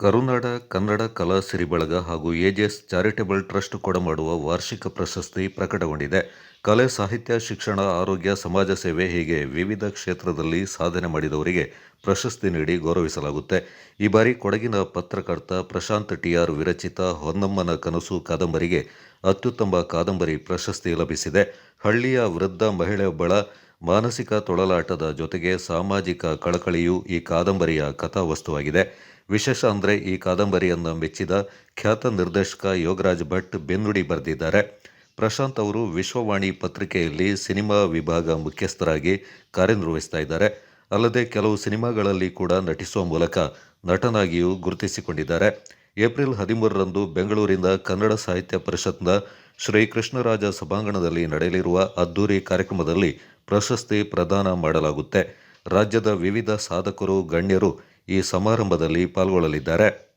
ಕರುನಾಡ, ಕನ್ನಡ ಕಲಾ ಸಿರಿಬಳಗ ಹಾಗೂ ಏಜೆಸ್ charitable trust ಕೊಡಮಾಡುವ ವಾರ್ಷಿಕ ಪ್ರಶಸ್ತಿ ಪ್ರಕಟಗೊಂಡಿದೆ. ಕಲೆ, ಸಾಹಿತ್ಯ, ಶಿಕ್ಷಣ, ಆರೋಗ್ಯ, ಸಮಾಜ ಸೇವೆ ಹೀಗೆ ವಿವಿಧ ಕ್ಷೇತ್ರದಲ್ಲಿ ಸಾಧನೆ ಮಾಡಿದವರಿಗೆ ಪ್ರಶಸ್ತಿ ನೀಡಿ ಗೌರವಿಸಲಾಗುತ್ತೆ. ಈ ಬಾರಿ ಕೊಡಗಿನ ಪತ್ರಕರ್ತ ಪ್ರಶಾಂತ್ ಟಿಆರ್ ವಿರಚಿತ ಹೊನ್ನಮ್ಮನ ಕನಸು ಕಾದಂಬರಿಗೆ ಅತ್ಯುತ್ತಮ ಕಾದಂಬರಿ ಪ್ರಶಸ್ತಿ ಲಭಿಸಿದೆ. ಹಳ್ಳಿಯ ವೃದ್ಧ ಮಹಿಳೆಯೊಬ್ಬಳ ಮಾನಸಿಕ ತೊಳಲಾಟದ ಜೊತೆಗೆ ಸಾಮಾಜಿಕ ಕಳಕಳಿಯು ಈ ಕಾದಂಬರಿಯ ಕಥಾವಸ್ತುವಾಗಿದೆ. ವಿಶೇಷ ಅಂದರೆ ಈ ಕಾದಂಬರಿಯನ್ನು ಮೆಚ್ಚಿದ ಖ್ಯಾತ ನಿರ್ದೇಶಕ ಯೋಗರಾಜ್ ಭಟ್ ಬೆನ್ನುಡಿ ಬರೆದಿದ್ದಾರೆ. ಪ್ರಶಾಂತ್ ಅವರು ವಿಶ್ವವಾಣಿ ಪತ್ರಿಕೆಯಲ್ಲಿ ಸಿನಿಮಾ ವಿಭಾಗ ಮುಖ್ಯಸ್ಥರಾಗಿ ಕಾರ್ಯನಿರ್ವಹಿಸ್ತಾ ಇದ್ದಾರೆ. ಅಲ್ಲದೆ ಕೆಲವು ಸಿನಿಮಾಗಳಲ್ಲಿ ಕೂಡ ನಟಿಸುವ ಮೂಲಕ ನಟನಾಗಿಯೂ ಗುರುತಿಸಿಕೊಂಡಿದ್ದಾರೆ. ಏಪ್ರಿಲ್ ಹದಿಮೂರರಂದು ಬೆಂಗಳೂರಿನ ಕನ್ನಡ ಸಾಹಿತ್ಯ ಪರಿಷತ್ನ ಶ್ರೀ ಕೃಷ್ಣರಾಜ ಸಭಾಂಗಣದಲ್ಲಿ ನಡೆಯಲಿರುವ ಅದ್ದೂರಿ ಕಾರ್ಯಕ್ರಮದಲ್ಲಿ ಪ್ರಶಸ್ತಿ ಪ್ರದಾನ ಮಾಡಲಾಗುತ್ತೆ. ರಾಜ್ಯದ ವಿವಿಧ ಸಾಧಕರು ಗಣ್ಯರು ಈ ಸಮಾರಂಭದಲ್ಲಿ ಪಾಲ್ಗೊಳ್ಳಲಿದ್ದಾರೆ.